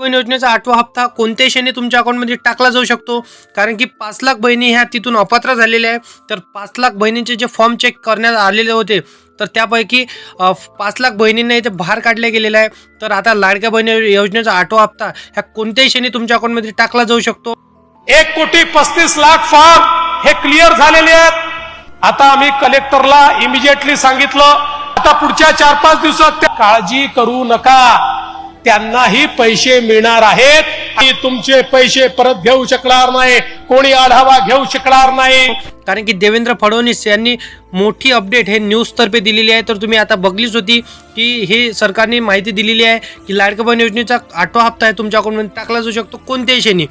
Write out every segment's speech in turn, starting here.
जीवन योजनेचा आठवा हप्ता कोणत्याही क्षणी तुमच्या अकाउंटमध्ये टाकला जाऊ शकतो. कारण की पाच लाख बहिणी ह्या तिथून अपात्र झालेल्या आहे तर पाच लाख बहिणींचे जे फॉर्म चेक करण्यात आलेले होते तर त्यापैकी पाच लाख बहिणींना इथे बाहेर काढल्या गेलेला आहे. तर आता लाडक्या बहिणी योजनेचा आठवा हप्ता ह्या कोणत्याही क्षणी तुमच्या अकाउंटमध्ये टाकला जाऊ शकतो. एक कोटी पस्तीस लाख फॉर्म हे क्लिअर झालेले आहेत. आता आम्ही कलेक्टरला इमिजिएटली सांगितलं आता पुढच्या चार पाच दिवसात काळजी करू नका. त्यांनाही पैसे मिळणार आहेत. आणि तुमचे पैसे परत घेऊ शकणार नाही. कोणी आढावा घेऊ शकणार नाही. कारण की देवेंद्र फडणवीस यांनी मोठी अपडेट हे न्यूजतर्फे दिलेली आहे. तर तुम्ही आता बघलीच होती की हे सरकारने माहिती दिलेली आहे की लाडक्या योजनेचा आठवा हप्ता आहे तुमच्या अकाउंटमध्ये टाकला जाऊ शकतो कोणत्याही क्षणी.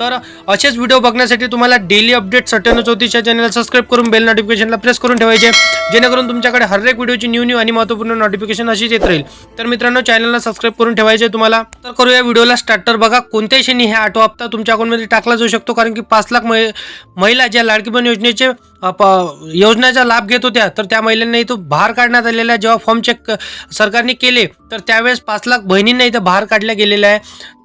तर असेच व्हिडिओ बघण्यासाठी तुम्हाला डेली अपडेट सत्त्याण्णव चौतीसच्या चॅनलला सबस्क्राईब करून बेल नोटिफिकेशनला प्रेस करून ठेवायचे. जेणेकरून तुमच्याकडे हर एक व्हिडिओची न्यू न्यू आणि महत्त्वपूर्ण नोटिफिकेशन अशीच येत राहील. तर मित्रांनो चॅनलला सबस्क्राईब करून ठेवायचे तुम्हाला. तर करूया व्हिडिओला स्टार्टर बघा कोणत्याही क्षणी हे आठवा हप्ता तुमच्या अकाउंटमध्ये टाकला जाऊ शकतो. कारण की पाच लाख महिला ज्या लाडकी योजनेचे योजनेचा लाभ घेत होत्या. तर त्या महिलांना इथं बाहेर काढण्यात आलेला जेव्हा फॉर्म चेक सरकारने केले तर त्यावेळेस पाच लाख बहिणींना इथं बाहेर काढल्या गेलेल्या आहे.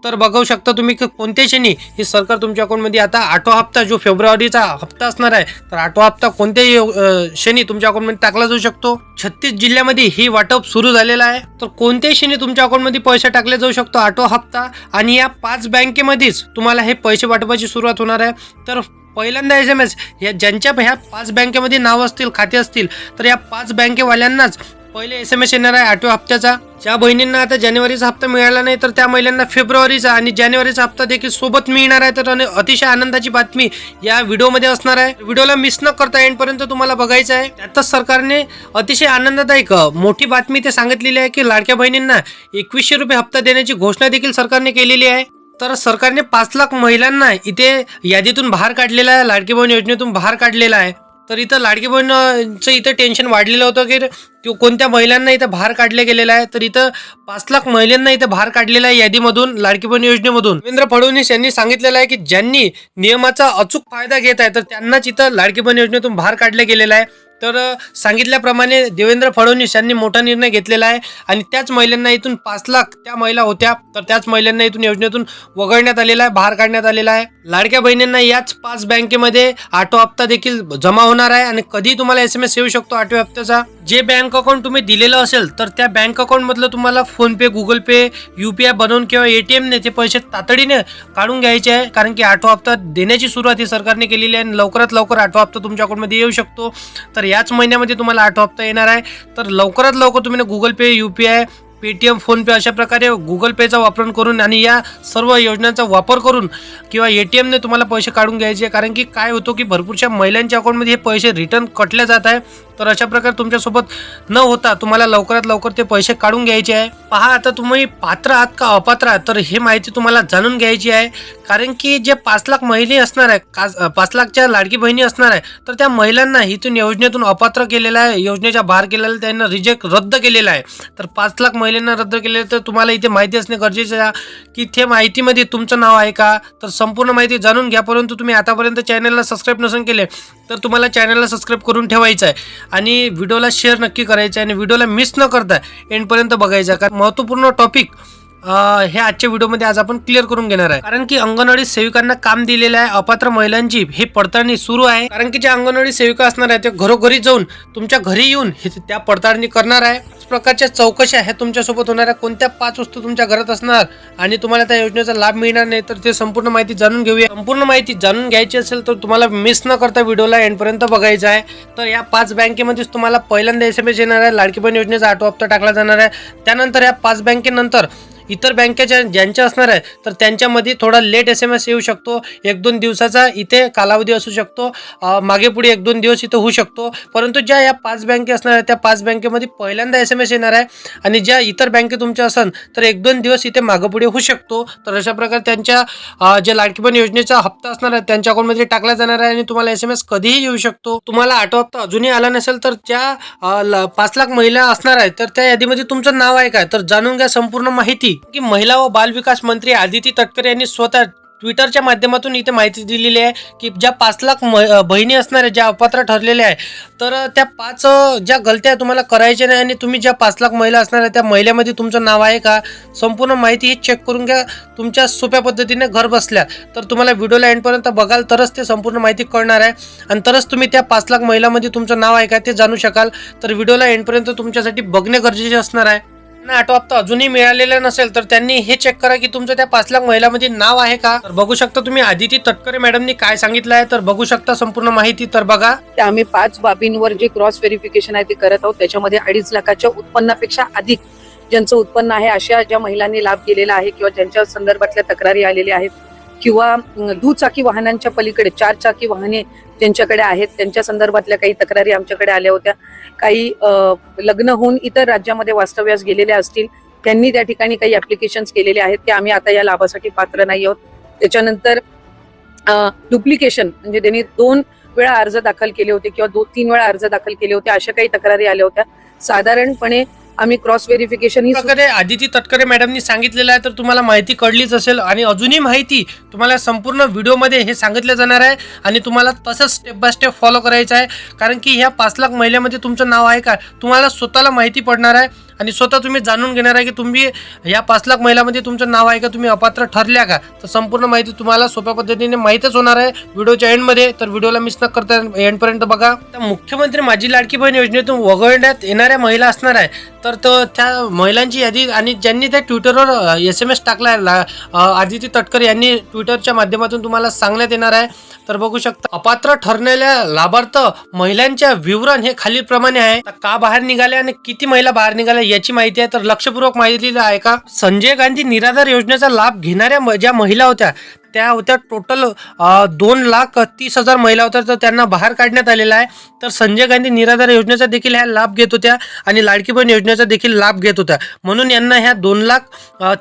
तर बघू शकता तुम्ही की कोणत्या क्षणी हे सरकार तुमच्या अकाउंटमध्ये आता आठवा हप्ता जो फेब्रुवारीचा हप्ता असणार आहे तर आठवा हप्ता कोणत्याही क्षणी तुमच्या अकाउंटमध्ये टाकला जाऊ शकतो? छत्तीस जिल्ह्यामध्ये ही वाटप सुरू झालेलं आहे. तर कोणत्याही क्षणी तुमच्या अकाउंटमध्ये पैसे टाकले जाऊ शकतो? आठवा हप्ता. आणि या पाच बँकेमध्येच तुम्हाला हे पैसे वाटपाची सुरुवात होणार आहे. तर पहिल्यांदा एस एम एस या ज्यांच्या ह्या पाच बँकेमध्ये नाव असतील खाते असतील तर या पाच बँकेवाल्यांनाच पहिले एस एम एस येणार आहे आठव्या हप्त्याचा. ज्या बहिणींना आता जानेवारीचा हप्ता मिळाला नाही तर त्या महिलांना फेब्रुवारीचा आणि जानेवारीचा हप्ता देखील सोबत मिळणार आहे. तर आणि अतिशय आनंदाची बातमी या व्हिडिओमध्ये असणार आहे. व्हिडिओला मिस न करता एंडपर्यंत तुम्हाला बघायचं आहे. त्यातच सरकारने अतिशय आनंददायक मोठी बातमी ते सांगितलेली आहे की लाडक्या बहिणींना एकवीसशे रुपये हप्ता देण्याची घोषणा देखील सरकारने केलेली आहे. तर सरकारने पाच लाख महिलांना इथे यादीतून बाहेर काढलेला आहे लाडकी बहीण योजनेतून बाहेर काढलेला आहे. तर इथं लाडकी बहिणचं इथं टेन्शन वाढलेलं होतं की की कोणत्या महिलांना इथं बाहेर काढले गेलेलं आहे. तर इथं पाच लाख महिलांना इथं बाहेर काढलेलं आहे यादीमधून लाडकी बहीण योजनेमधून. देवेंद्र फडणवीस यांनी सांगितलेलं आहे की ज्यांनी नियमाचा अचूक फायदा घेत आहे तर त्यांनाच इथं लाडकी बहीण योजनेतून बाहेर काढलं गेलेलं आहे. तर सांगितल्याप्रमाणे देवेंद्र फडणवीस यांनी मोठा निर्णय घेतलेला आहे आणि त्याच महिलांना इथून पाच लाख त्या महिला होत्या. तर त्याच महिलांना इथून योजनेतून वगळण्यात आलेला आहे बाहेर काढण्यात आलेला आहे. लाडक्या बहिणींना याच पाच बँकेमध्ये आठो हप्ता देखील जमा होणार आहे आणि कधी तुम्हाला एस एम एस येऊ शकतो आठव्या हप्त्याचा. जे बँक अकाउंट तुम्ही दिलेलं असेल तर त्या बँक अकाउंटमधलं तुम्हाला तुम्हाला Google pay Google pay UPI बनवून किंवा एटीएमने ते पैसे तातडीने काढून घ्यायचे आहे. कारण की आठवा हप्ता देण्याची सुरुवात ही सरकारने केलेली आहे आणि लवकरात लवकर आठवा हप्ता तुमच्या अकाउंटमध्ये येऊ शकतो. तर याच महिन्यामध्ये तुम्हाला आठ हप्ता येणार आहे. तर लवकरात लवकर तुम्ही Google pay U P I Paytm PhonePe अशा प्रकारे गुगल पेचा वापर करून आणि या सर्व योजनांचा वापर करून किंवा ए टी एमने तुम्हाला पैसे काढून घ्यायचे कारण की काय होतो की भरपूरशा महिलांच्या अकाउंटमध्ये हे पैसे रिटर्न कटले जात आहे. तर अशा प्रकारे तुमच्यासोबत न होता तुम्हाला लवकरात लवकर ते पैसे काढून घ्यायचे आहे. पहा आता तुम्ही पात्र आहात का अपात्र आहात? तर हे माहिती तुम्हाला जाणून घ्यायची आहे. कारण की जे पाच लाख महिला असणार आहे पाच लाखच्या लाडकी बहिणी असणार आहे तर त्या महिलांना इथून योजनेतून अपात्र केलेलं आहे योजनेच्या बाहेर केलेलं त्यांना रिजेक्ट रद्द केलेलं आहे. तर पाच लाख महिलांना रद्द केलेलं तर तुम्हाला इथे माहिती असणे गरजेचं आहे की ते माहितीमध्ये तुमचं नाव आहे का? तर संपूर्ण माहिती जाणून घ्या परंतु तुम्ही आतापर्यंत चॅनलला सबस्क्राईब नसून केले तर तुम्हाला चॅनलला सबस्क्राईब करून ठेवायचं आहे. आणि व्हिडिओला शेअर नक्की करायचं आहे आणि व्हिडिओला मिस न करता एंडपर्यंत बघायचं आहे. कारण महत्त्वपूर्ण टॉपिक हे आजच्या व्हिडिओमध्ये आज आपण क्लिअर करून घेणार आहे. कारण की अंगणवाडी सेविकांना काम दिलेलं आहे अपात्र महिलांची हे पडताळणी सुरू आहे. कारण की ज्या अंगणवाडी सेविका असणार आहे ते घरोघरी जाऊन तुमच्या घरी येऊन हे त्या पडताळणी करणार आहे. प्रकारच्या चौकशा ह्या तुमच्यासोबत होणार आहे कोणत्या पाच वस्तू तुमच्या घरात असणार आणि तुम्हाला त्या योजनेचा लाभ मिळणार नाही तर ते संपूर्ण माहिती जाणून घेऊया. संपूर्ण माहिती जाणून घ्यायची असेल तर तुम्हाला मिस न करता व्हिडिओला एंडपर्यंत बघायचं आहे. तर या पाच बँकेमध्येच तुम्हाला पहिल्यांदा एस एम एस येणार आहे. लाडकी बहीण योजनेचा आठवा हप्ता टाकला जाणार आहे. त्यानंतर या पाच बँकेनंतर इतर बँकेच्या ज्यांच्या असणार आहे तर त्यांच्यामध्ये थोडा लेट एस एम एस येऊ शकतो. एक दोन दिवसाचा इथे कालावधी असू शकतो. मागेपुढे मागे पुढे एक दोन दिवस इथं होऊ शकतो. परंतु ज्या या पाच बँके असणार आहेत त्या पाच बँकेमध्ये पहिल्यांदा एस एम एस येणार आहे आणि ज्या इतर बँके तुमच्या असन तर एक दोन दिवस इथे मागेपुढे होऊ शकतो. तर अशा प्रकारे त्यांच्या जे लाडकी योजनेचा हप्ता असणार आहे त्यांच्या अकाउंटमध्ये टाकला जाणार आहे आणि तुम्हाला एस एम एस कधीही येऊ शकतो. तुम्हाला आठवा हप्ता अजूनही आला नसेल तर ज्या ल- पाच लाख महिला असणार आहेत तर त्या यादीमध्ये तुमचं नाव आहे काय? तर जाणून घ्या संपूर्ण माहिती. की महिला व बाल विकास मंत्री आदिती तटकरे यांनी स्वतः ट्विटरच्या माध्यमातून इथे माहिती दिलेली आहे की ज्या पाच लाख म बहिणी असणाऱ्या ज्या अपात्र ठरलेल्या आहे तर त्या पाच ज्या गलत्या तुम्हाला करायच्या नाही आणि तुम्ही ज्या पाच लाख महिला असणार आहे त्या महिलेमध्ये तुमचं नाव आहे का? संपूर्ण माहिती ही चेक करून घ्या. तुमच्या सोप्या पद्धतीने घर बसल्या. तर तुम्हाला व्हिडिओला एंडपर्यंत बघाल तरच ते संपूर्ण माहिती कळणार आहे. आणि तरच तुम्ही त्या पाच लाख महिलामध्ये तुमचं नाव आहे का ते जाणू शकाल. तर व्हिडिओला एंडपर्यंत तुमच्यासाठी बघणे गरजेचे असणार आहे. त्यांना आठवा अजूनही मिळालेलं नसेल तर त्यांनी हे चेक करा की तुमचं त्या पाच लाख महिलामध्ये नाव आहे का? तर बघू शकता तुम्ही आदिती तटकरे मॅडमनी काय सांगितलं आहे तर बघू शकता संपूर्ण माहिती तर बघा. ते आम्ही पाच बाबींवर जे क्रॉस व्हेरिफिकेशन आहे ते करत आहोत त्याच्यामध्ये अडीच लाखाच्या उत्पन्नापेक्षा अधिक ज्यांचं उत्पन्न आहे अशा ज्या महिलांनी लाभ केलेला आहे किंवा ज्यांच्या संदर्भातल्या तक्रारी आलेल्या आहेत किंवा दुचाकी वाहनांच्या पलीकडे चार चाकी वाहने ज्यांच्याकडे आहेत त्यांच्या संदर्भातल्या काही तक्रारी आमच्याकडे आल्या होत्या. काही लग्न होऊन इतर राज्यामध्ये वास्तव्यास गेलेल्या असतील त्यांनी त्या ठिकाणी काही ऍप्लिकेशन केलेले आहेत की आम्ही आता या लाभासाठी पात्र नाही आहोत. त्याच्यानंतर डुप्लिकेशन म्हणजे त्यांनी दोन वेळा अर्ज दाखल केले होते किंवा दोन तीन वेळा अर्ज दाखल केले होते अशा काही तक्रारी आल्या होत्या. साधारणपणे आम्ही क्रॉस व्हेरिफिकेशन ही प्रकारे आदिती तटकरे मॅडमनी सांगितलेलं आहे तर तुम्हाला माहिती कळलीच असेल आणि अजूनही माहिती तुम्हाला संपूर्ण व्हिडिओमध्ये हे सांगितलं जाणार आहे आणि तुम्हाला तसंच स्टेप बाय स्टेप फॉलो करायचं आहे. कारण की ह्या पाच लाख महिलेमध्ये तुमचं नाव आहे का? तुम्हाला स्वतःला माहिती पडणार आहे. आणि स्वतः तुम्ही जाणून घेणार आहे की तुम्ही या पाच लाख महिलामध्ये तुमचं नाव आहे का तुम्ही अपात्र ठरल्या का? तर संपूर्ण माहिती तुम्हाला सोप्या पद्धतीने माहीतच होणार आहे व्हिडिओच्या एंडमध्ये. तर व्हिडिओला मिस न करता एंडपर्यंत बघा. तर मुख्यमंत्री माझी लाडकी बहीण योजनेतून वगळण्यात येणाऱ्या महिला असणार आहे. तर त्या महिलांची यादी आणि ज्यांनी त्या ट्विटरवर एस एम एस टाकला आहे ला- आदिती तटकर यांनी ट्विटरच्या माध्यमातून तुम्हाला सांगण्यात येणार आहे. तर बघू शकता अपात्र ठरलेल्या लाभार्थ महिलांच्या विवरण हे खालीलप्रमाणे आहे. का बाहेर निघाले आणि किती महिला बाहेर निघाल्या याची माहिती आहे तर लक्षपूर्वक माहिती आहे का? संजय गांधी निराधार योजनेचा लाभ घेणाऱ्या म- ज्या महिला होत्या त्या होत्या टोटल दोन लाख तीस हजार महिला होत्या. तर त्यांना बाहेर काढण्यात आलेला आहे. तर संजय गांधी निराधार योजनेचा देखील ह्या लाभ घेत होत्या आणि लाडकी बहीण योजनेचा देखील लाभ घेत होत्या. म्हणून यांना ह्या दोन लाख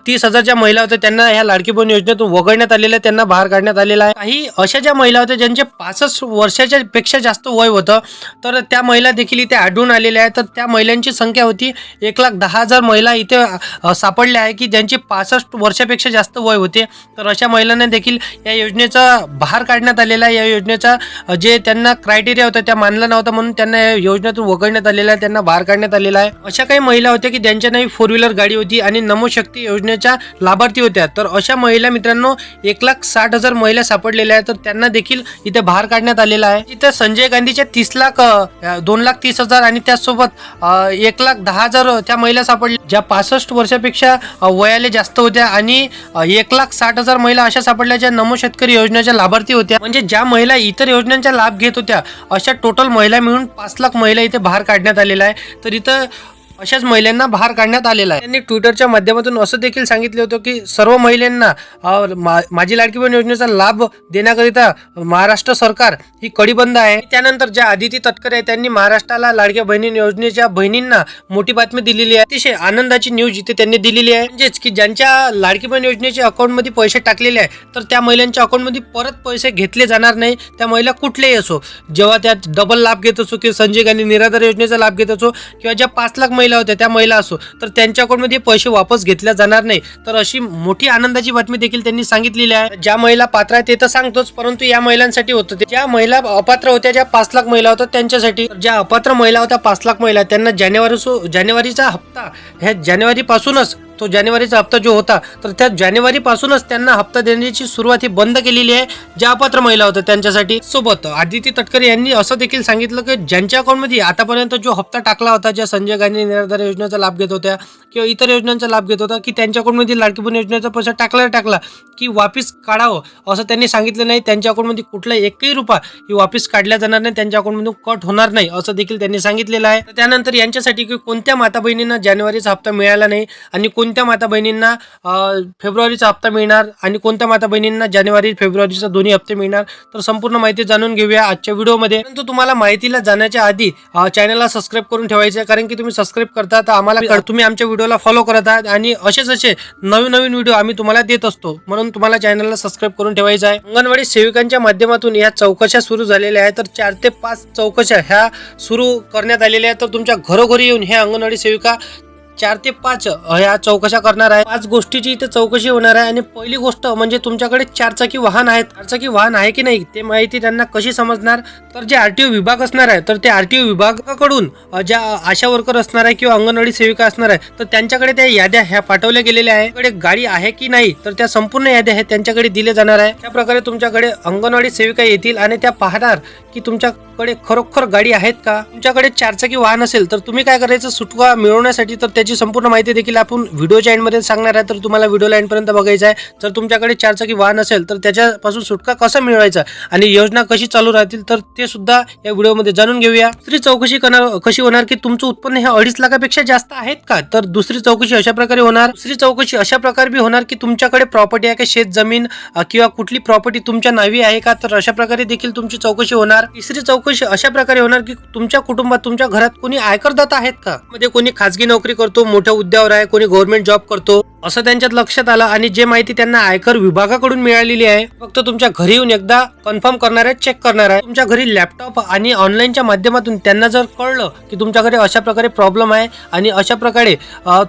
तीस हजार ज्या महिला होत्या त्यांना ह्या लाडकी बहीण योजनेतून वगळण्यात आलेल्या आहे, त्यांना बाहेर काढण्यात आलेलं आहे. काही अशा ज्या महिला होत्या ज्यांचे पासष्ट वर्षाच्या पेक्षा जास्त वय होतं तर त्या महिला देखील इथे आढळून आलेल्या आहेत. तर त्या महिलांची संख्या होती एक लाख दहा हजार महिला इथे सापडल्या आहे की ज्यांची पासष्ट वर्षापेक्षा जास्त वय होते. तर अशा महिलांना देखील या योजनेचा बाहेर काढण्यात आलेला आहे. या योजनेचा जे त्यांना क्रायटेरिया होता त्या मानला नव्हता म्हणून त्यांना या योजनेतून वगळण्यात आलेला आहे त्यांना बाहेर काढण्यात आलेला आहे. अशा काही महिला होत्या की ज्यांच्या नावी फोर व्हीलर गाडी होती आणि नमोशक्ती योजनेच्या लाभार्थी होत्या. तर अशा महिला मित्रांनो एक लाख साठ हजार महिला सापडलेल्या आहेत. तर त्यांना देखील इथे बाहेर काढण्यात आलेला आहे. इथे संजय गांधीच्या तीस लाख दोन लाख तीस हजार आणि त्याचसोबत एक लाख दहा हजार त्या महिला सापडल्या. ज्या पासष्ट वर्षापेक्षा वयाले जास्त होत्या आणि एक लाख साठ हजार महिला अशा सापडल्या. ज्या नमो शेतकरी योजनेच्या लाभार्थी होत्या. म्हणजे ज्या महिला इतर योजनांचा लाभ घेत होत्या अशा टोटल महिला मिळून पाच लाख महिला इथे बाहेर काढण्यात आलेल्या आहे तर इथं अशाच महिलांना बाहेर काढण्यात आलेला आहे. त्यांनी ट्विटरच्या माध्यमातून असं देखील सांगितलं होतं की सर्व महिलांना मा- माझी लाडकी बहीण योजनेचा लाभ देण्याकरिता महाराष्ट्र सरकार ही कडिबंद आहे. त्यानंतर ज्या आदिती तटकरे आहे त्यांनी महाराष्ट्राला लाडक्या बहिणी योजनेच्या बहिणींना मोठी बातमी दिलेली आहे. अतिशय आनंदाची न्यूज इथे त्यांनी दिलेली आहे. म्हणजेच की ज्यांच्या लाडकी बहीण योजनेच्या अकाउंटमध्ये पैसे टाकलेले आहे तर त्या महिलांच्या अकाउंटमध्ये परत पैसे घेतले जाणार नाही. त्या महिला कुठलेही असो जेव्हा त्या डबल लाभ घेत असो किंवा संजय गांधी निराधार योजनेचा लाभ घेत असो किंवा ज्या पाच लाख महिला महिला होत्या त्या महिला असो. तर त्यांच्याकडून ते पैसे वापस घेतल्या जाणार नाही. तर अशी मोठी आनंदाची बातमी देखील त्यांनी सांगितलेली आहे. ज्या महिला पात्र आहेत ते तर सांगतोच परंतु या महिलांसाठी होतं ज्या महिला अपात्र होत्या ज्या पाच लाख महिला होत्या त्यांच्यासाठी ज्या अपात्र महिला होत्या पाच लाख महिला त्यांना जानेवारी जानेवारीचा हप्ता ह्या जानेवारी पासूनच तो जानेवारीचा हप्ता जो होता तर त्या जानेवारी पासूनच त्यांना हप्ता देण्याची सुरुवात ही बंद केलेली आहे ज्या अपात्र महिला होत्या त्यांच्यासाठी. सोबत आदिती तटकरे यांनी असं देखील सांगितलं की ज्यांच्या अकाउंटमध्ये आतापर्यंत जो हप्ता टाकला होता ज्या संजय गांधी निराधार योजनेचा लाभ घेत होत्या किंवा इतर योजनांचा लाभ घेत होता की त्यांच्या अकाउंटमध्ये लाडकी बहीण योजनेचा पैसा टाकला टाकला की वापिस काढावं असं त्यांनी सांगितलं नाही. त्यांच्या अकाउंटमध्ये कुठला एकही रुपया ही वापिस काढल्या जाणार नाही. त्यांच्या अकाउंटमधून कट होणार नाही असं देखील त्यांनी सांगितलेलं आहे. त्यानंतर यांच्यासाठी की कोणत्या माता बहिणींना जानेवारीचा हप्ता मिळाला नाही आणि कोणत्या माता बहिणींना फेब्रुवारीचा हप्ता मिळणार आणि कोणत्या माता बहिणींना जानेवारी फेब्रुवारीचा दोन्ही हप्ते मिळणार तर संपूर्ण माहिती जाणून घेऊया आजच्या व्हिडिओमध्ये. परंतु तुम्हाला माहितीला जाण्याच्या आधी चॅनलला सबस्क्राईब करून ठेवायचं आहे. कारण की तुम्ही सबस्क्राईब करता तर आम्हाला तुम्ही आमच्या व्हिडिओला फॉलो करत आहात आणि असेच असे नवीन नवीन व्हिडिओ आम्ही तुम्हाला देत असतो. म्हणून तुम्हाला चॅनलला सबस्क्राईब करून ठेवायचं आहे. अंगणवाडी सेविकांच्या माध्यमातून या चौकशा सुरू झालेल्या आहेत. तर चार ते पाच चौकशा ह्या सुरू करण्यात आलेल्या आहेत. तर तुमच्या घरोघरी येऊन ह्या अंगणवाडी सेविका चार ते पाच ह्या चौकशा करणार आहे. पाच गोष्टीची इथे चौकशी होणार आहे आणि पहिली गोष्ट म्हणजे तुमच्याकडे चारचाकी वाहन आहेत. चारचाकी वाहन आहे की नाही ते माहिती त्यांना कशी समजणार? तर जे आरटीओ विभाग असणार आहे तर ते आरटीओ विभागाकडून ज्या आशा वर्कर असणार आहे किंवा अंगणवाडी सेविका असणार आहे तर त्यांच्याकडे त्या याद्या ह्या पाठवल्या गेलेल्या आहे कडे गाडी आहे की नाही तर त्या संपूर्ण याद्या हे त्यांच्याकडे दिले जाणार आहे त्या प्रकारे तुमच्याकडे अंगणवाडी सेविका येतील आणि त्या पाहणार की तुमच्याकडे खरोखर गाडी आहेत का? तुमच्याकडे चारचाकी वाहन असेल तर तुम्ही काय करायचं? सुटका मिळवण्यासाठी तर त्याची संपूर्ण माहिती देखील आपण व्हिडिओच्या एंडमध्ये सांगणार आहे. तर तुम्हाला व्हिडिओला एंडपर्यंत बघायचं आहे. जर तुमच्याकडे चारचाकी वाहन असेल तर त्याच्यापासून सुटका कसा मिळवायचा आणि योजना कशी चालू राहतील तर ते सुद्धा या व्हिडिओमध्ये जाणून घेऊया. दुसरी चौकशी करणार कशी होणार की तुमचं उत्पन्न हे अडीच लाखापेक्षा जास्त आहेत का? तर दुसरी चौकशी अशा प्रकारे होणार. दुसरी चौकशी अशा प्रकारे बी होणार की तुमच्याकडे प्रॉपर्टी आहे का? शेत जमीन किंवा कुठली प्रॉपर्टी तुमच्या नावी आहे का? तर अशा प्रकारे देखील तुमची चौकशी होणार. तिसरी चौकशी अशा प्रकारे होणार की तुमच्या कुटुंबात तुमच्या घरात कोणी आयकरदाता आहेत का? मध्ये कोणी खाजगी नोकरी करतो मोठ्या उद्यावर आहे कोणी गव्हर्नमेंट जॉब करतो असं त्यांच्यात लक्षात आलं आणि जे माहिती त्यांना आयकर विभागाकडून मिळालेली आहे फक्त तुमच्या घरी येऊन एकदा कन्फर्म करणार आहे चेक करणार आहे. तुमच्या घरी लॅपटॉप आणि ऑनलाईनच्या माध्यमातून त्यांना जर कळलं की तुमच्याकडे अशा प्रकारे प्रॉब्लेम आहे आणि अशा प्रकारे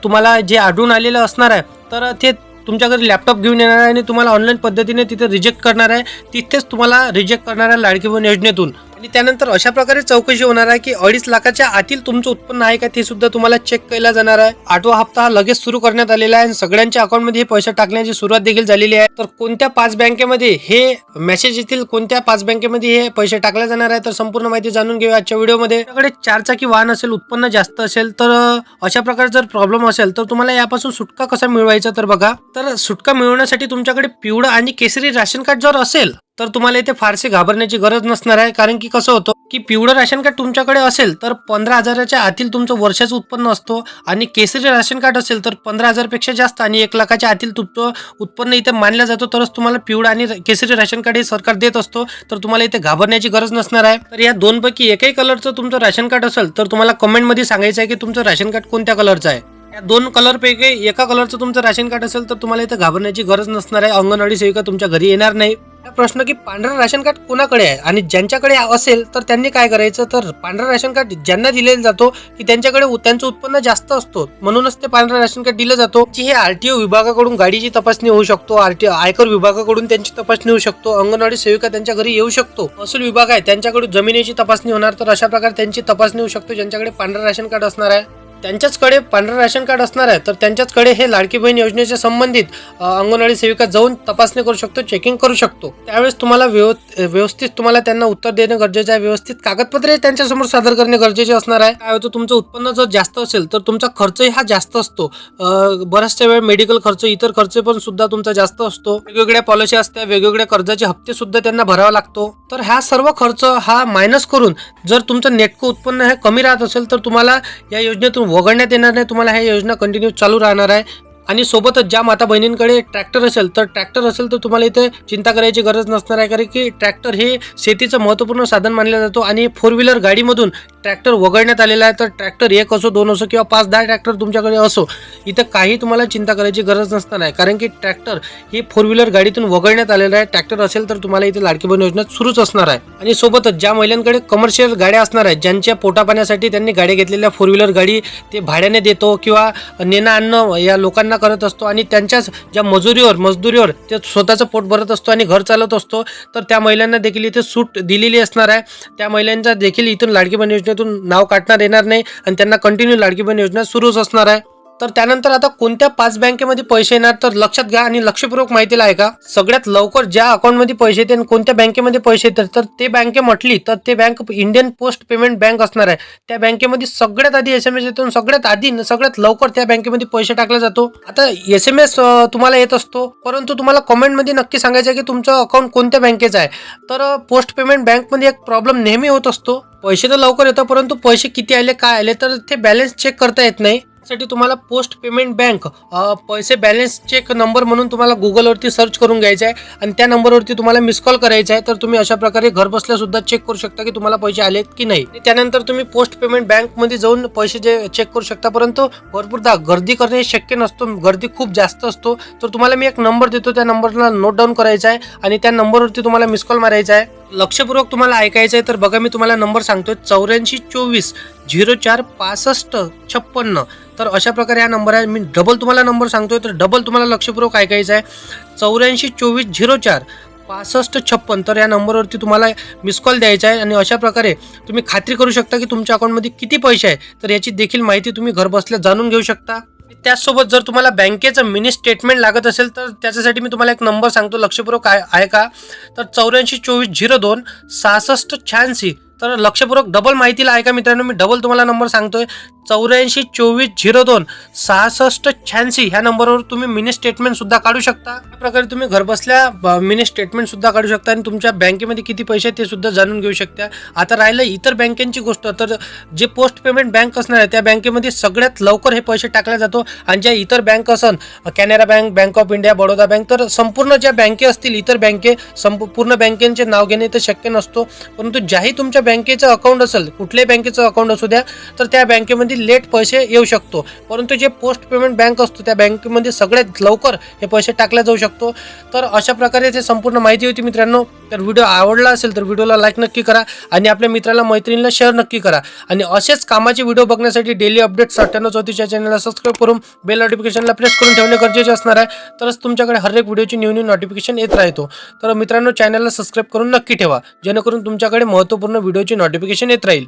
तुम्हाला जे आढळून आलेलं असणार आहे तर ते तुमच्या घरी लॅपटॉप घेऊन येणार आहे आणि तुम्हाला ऑनलाईन पद्धतीने तिथे रिजेक्ट करणार आहे. तिथेच तुम्हाला रिजेक्ट करणार आहे लाडकी बहीण योजनेतून. आणि त्यानंतर अशा प्रकारे चौकशी होणार आहे की अडीच लाखाच्या आतील तुमचं उत्पन्न आहे का ते सुद्धा तुम्हाला चेक केला जाणार आहे. आठवा हप्ता हा लगेच सुरू करण्यात आलेला आहे आणि सगळ्यांच्या अकाउंटमध्ये हे पैसे टाकण्याची सुरुवात देखील झालेली आहे. तर कोणत्या पाच बँकेमध्ये हे मेसेज येतील कोणत्या पाच बँकेमध्ये हे पैसे टाकले जाणार आहे तर संपूर्ण माहिती जाणून घेऊया आजच्या व्हिडिओमध्ये तुमच्याकडे चारचाकी वाहन असेल उत्पन्न जास्त असेल तर अशा प्रकारे जर प्रॉब्लेम असेल तर तुम्हाला यापासून सुटका कसा मिळवायचा तर बघा. तर सुटका मिळवण्यासाठी तुमच्याकडे पिवळं आणि केसरी राशन कार्ड जर असेल तर तुम्हाला इथे फारसे घाबरण्याची गरज नसणार आहे कारण की कसं होतं की पिवळं राशन कार्ड तुमच्याकडे असेल तर पंधरा हजाराच्या आतील तुमचं वर्षाचं उत्पन्न असतो आणि केसरी राशन कार्ड असेल तर पंधरा हजारपेक्षा जास्त आणि एक लाखाच्या आतील तुमचं उत्पन्न इथे मानलं जातो तरच तुम्हाला पिवळं आणि केसरी राशन कार्ड हे सरकार देत असतो. तर तुम्हाला इथे घाबरण्याची गरज नसणार आहे. तर या दोनपैकी एकही कलरचं तुमचं राशन कार्ड असेल तर तुम्हाला कमेंटमध्ये सांगायचं आहे की तुमचं राशन कार्ड कोणत्या कलरचं आहे? या दोन कलरपैकी एका कलरचं तुमचं राशन कार्ड असेल तर तुम्हाला इथं घाबरण्याची गरज नसणार आहे. अंगणवाडी सेविका तुमच्या घरी येणार नाही. प्रश्न की पांढरं राशन कार्ड कोणाकडे आहे? आणि ज्यांच्याकडे असेल तर त्यांनी काय करायचं? तर पांढरं राशन कार्ड ज्यांना दिलेलं जातो की त्यांच्याकडे उ- त्यांचं उत्पन्न जास्त असतो. म्हणूनच ते पांढरं राशन कार्ड दिलं जातो. जी हे आरटीओ विभागाकडून गाडीची तपासणी होऊ शकतो. आरटीओ आयकर विभागाकडून त्यांची तपासणी होऊ शकतो. अंगणवाडी सेविका त्यांच्या घरी येऊ शकतो. महसूल विभाग आहे. त्यांच्याकडून जमिनीची तपासणी होणार. तर अशा प्रकारे त्यांची तपासणी होऊ शकतो. ज्यांच्याकडे पांढरं राशन कार्ड असणार आहे. त्यांच्याचकडे पांढरं राशन कार्ड असणार आहे तर त्यांच्याचकडे हे लाडकी बहीण योजनेच्या संबंधित अंगणवाडी सेविका जाऊन तपासणी करू शकतो चेकिंग करू शकतो. त्यावेळेस तुम्हाला व्यव- व्यवस्थित तुम्हाला त्यांना उत्तर देणं गरजेचं आहे. व्यवस्थित कागदपत्रे त्यांच्यासमोर सादर करणे गरजेचे असणार आहे. काय होतं तुमचं उत्पन्न जर जास्त असेल तर तुमचा खर्चही हा जास्त असतो. बऱ्याचशा वेळ मेडिकल खर्च इतर खर्च पण सुद्धा तुमचा जास्त असतो. वेगवेगळ्या पॉलिसी असतात वेगवेगळ्या कर्जाचे हप्ते सुद्धा त्यांना भरावा लागतो. तर हा सर्व खर्च हा मायनस करून जर तुमचं नेटकं उत्पन्न हे कमी राहत असेल तर तुम्हाला या योजनेतून वगळण्यात येणार नाही. तुम्हाला ह्या योजना कंटिन्यू चालू राहणार आहे. आणि सोबतच ज्या माता बहिणींकडे ट्रॅक्टर असेल तर ट्रॅक्टर असेल तर तुम्हाला इथे चिंता करायची गरज नसणार आहे. कारण की ट्रॅक्टर हे शेतीचं महत्त्वपूर्ण साधन मानलं जातो आणि फोर व्हीलर गाडीमधून ट्रॅक्टर वगळण्यात आलेला आहे. तर ट्रॅक्टर एक असो दोन असो किंवा पाच दहा ट्रॅक्टर तुमच्याकडे असो इथं काही तुम्हाला चिंता करायची गरज नसणार आहे. कारण की ट्रॅक्टर हे फोर व्हीलर गाडीतून वगळण्यात आलेलं आहे. ट्रॅक्टर असेल तर तुम्हाला इथे लाडकी बहीण योजना सुरूच असणार आहे. आणि सोबतच ज्या महिलांकडे कमर्शियल गाड्या असणार आहेत ज्यांच्या पोटापाण्यासाठी त्यांनी गाड्या घेतलेल्या फोर व्हीलर गाडी ते भाड्याने देतो किंवा नेणं आणणं या लोकांना करत असतो आणि त्यांच्याच ज्या मजुरीवर मजदुरीवर ते स्वतःचं पोट भरत असतो आणि घर चालवत असतो तर त्या महिलांना देखील इथे सूट दिलेली असणार आहे. त्या महिलांचा देखील इथून लाडकी बहीण योजनेतून नाव काढणार येणार नाही आणि त्यांना कंटिन्यू लाडकी बहीण योजना सुरूच असणार आहे. तर त्यानंतर आता कोणत्या पाच बँकेमध्ये पैसे येणार तर लक्षात घ्या आणि लक्षपूर्वक माहितीला आहे का सगळ्यात लवकर ज्या अकाउंटमध्ये पैसे येते आणि कोणत्या बँकेमध्ये पैसे येतात तर ते बँके म्हटली तर ते bank Indian post payment bank असणार आहे. त्या बँकेमध्ये सगळ्यात आधी एस एम एस येतो आणि सगळ्यात आधी सगळ्यात लवकर त्या बँकेमध्ये पैसे टाकला जातो. आता एस एम एस तुम्हाला येत असतो परंतु तुम्हाला कमेंटमध्ये नक्की सांगायचं आहे की तुमचं अकाउंट कोणत्या बँकेचं आहे. तर पोस्ट पेमेंट बँकमध्ये एक प्रॉब्लेम नेहमी होत असतो. पैसे तर लवकर येतात परंतु पैसे किती आले काय आले तर ते बॅलन्स चेक करता येत नाही. साठी तुम्हाला पोस्ट पेमेंट बँक पैसे बॅलन्स चेक नंबर म्हणून तुम्हाला गुगलवरती सर्च करून घ्यायचा आहे. आणि त्या नंबरवरती तुम्हाला मिस कॉल करायचा आहे. तर तुम्ही अशा प्रकारे घर बसल्या सुद्धा चेक करू शकता की तुम्हाला पैसे आलेत की नाही. त्यानंतर तुम्ही पोस्ट पेमेंट बँकमध्ये जाऊन पैसे जे चेक करू शकता. परंतु भरपूरदा गर्दी करणे शक्य नसतो. गर्दी खूप जास्त असतो. तर तुम्हाला मी एक नंबर देतो. त्या नंबरला नोट डाऊन करायचा आहे. आणि त्या नंबरवरती तुम्हाला मिस कॉल मारायचा आहे. लक्षपूर्वक तुम्हाला ऐकायचं आहे तर बघा मी तुम्हाला नंबर सांगतोय चौऱ्याऐंशी चोवीस झिरो चार पासष्ट छप्पन्न. तर अशा प्रकारे हा नंबर आहे. मी डबल तुम्हाला नंबर सांगतोय तर डबल तुम्हाला लक्षपूर्वक ऐकायचं आहे. चौऱ्याऐंशी चोवीस झिरो चार पासष्ट छप्पन. तर या नंबरवरती तुम्हाला मिस कॉल द्यायचा आहे आणि अशा प्रकारे तुम्ही खात्री करू शकता की तुमच्या अकाउंटमध्ये किती पैसे आहे. तर याची देखील माहिती तुम्ही घरबसल्या जाणून घेऊ शकता. त्याचसोबत जर तुम्हाला बँकेचं मिनी स्टेटमेंट लागत असेल तर त्याच्यासाठी मी तुम्हाला एक नंबर सांगतो. लक्षपूर्वक आहे आहे का? तर चौऱ्याऐंशी चोवीस झिरो दोन सहासष्ट शहाऐंशी. तर लक्षपूर्वक डबल माहितीला आहे का मित्रांनो? मी डबल तुम्हाला नंबर सांगतोय. चौऱ्याऐंशी चोवीस झिरो दोन सहासष्ट शहाऐंशी ह्या नंबरवर तुम्ही मिनी स्टेटमेंट सुद्धा काढू शकता. या प्रकारे तुम्ही घरबसल्या मिनी स्टेटमेंट सुद्धा काढू शकता आणि तुमच्या बँकेमध्ये किती पैसे आहेत ते सुद्धा जाणून घेऊ शकता. आता राहिलं इतर बँकेची गोष्ट. तर जे पोस्ट पेमेंट बँक असणार आहे त्या बँकेमध्ये सगळ्यात लवकर हे पैसे टाकले जातो. आणि ज्या इतर बँक असन Canara bank bank of India Baroda bank तर संपूर्ण ज्या बँके असतील इतर बँके संपूर्ण बँकेचे नाव घेणे तर शक्य नसतो. परंतु ज्याही तुमच्या बँकेचं अकाउंट असेल कुठल्याही बँकेचं अकाउंट असू द्या तर त्या बँकेमध्ये लेट पैसे येऊ शकतो. परंतु जे पोस्ट पेमेंट बँक असतो त्या बँकेमध्ये सगळ्यात लवकर हे पैसे टाकले जाऊ शकतो. तर अशा प्रकारे ते संपूर्ण माहिती होती मित्रांनो. तर व्हिडिओ आवडला असेल तर व्हिडिओला लाईक नक्की करा आणि आपल्या मित्राला मैत्रिणीला शेअर नक्की करा. आणि असेच कामाचे व्हिडिओ बघण्यासाठी डेली अपडेट्स अठ्ठ्याण्णव चौतीसच्या चॅनलला सबस्क्राईब करून बेल नोटिफिकेशनला प्रेस करून ठेवणे गरजेचे असणार आहे. तरच तुमच्याकडे हर एक व्हिडिओची न्यू न्यू नोटिफिकेशन येत राहतो. तर मित्रांनो चॅनलला सबस्क्राईब करून नक्की ठेवा. जेणेकरून तुमच्याकडे महत्त्वपूर्ण व्हिडिओची नोटिफिकेशन येत राहील.